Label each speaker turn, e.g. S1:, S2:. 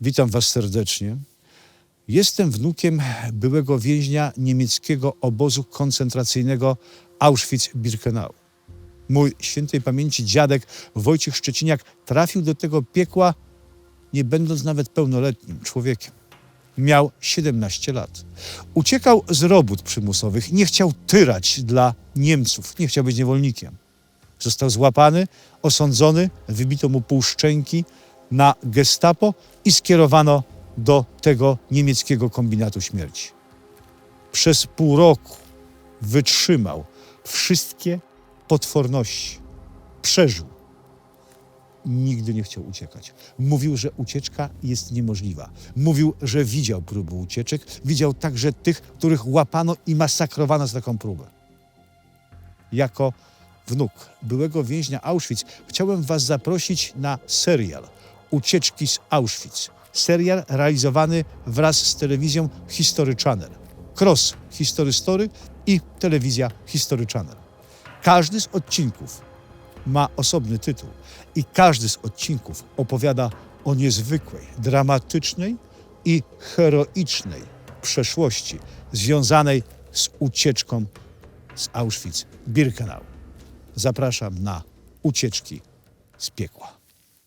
S1: Witam Was serdecznie. Jestem wnukiem byłego więźnia niemieckiego obozu koncentracyjnego Auschwitz-Birkenau. Mój świętej pamięci dziadek Wojciech Szczeciniak trafił do tego piekła, nie będąc nawet pełnoletnim człowiekiem. Miał 17 lat. Uciekał z robót przymusowych, nie chciał tyrać dla Niemców, nie chciał być niewolnikiem. Został złapany, osądzony, wybito mu pół szczęki na gestapo i skierowano do tego niemieckiego kombinatu śmierci. Przez pół roku wytrzymał wszystkie potworności. Przeżył. Nigdy nie chciał uciekać. Mówił, że ucieczka jest niemożliwa. Mówił, że widział próby ucieczek, widział także tych, których łapano i masakrowano za taką próbę jako wnuk byłego więźnia Auschwitz, chciałem Was zaprosić na serial Ucieczki z Auschwitz. Serial realizowany wraz z telewizją History Channel. Cross History Story i telewizja History Channel. Każdy z odcinków ma osobny tytuł i każdy z odcinków opowiada o niezwykłej, dramatycznej i heroicznej przeszłości związanej z ucieczką z Auschwitz-Birkenau. Zapraszam na ucieczki z piekła.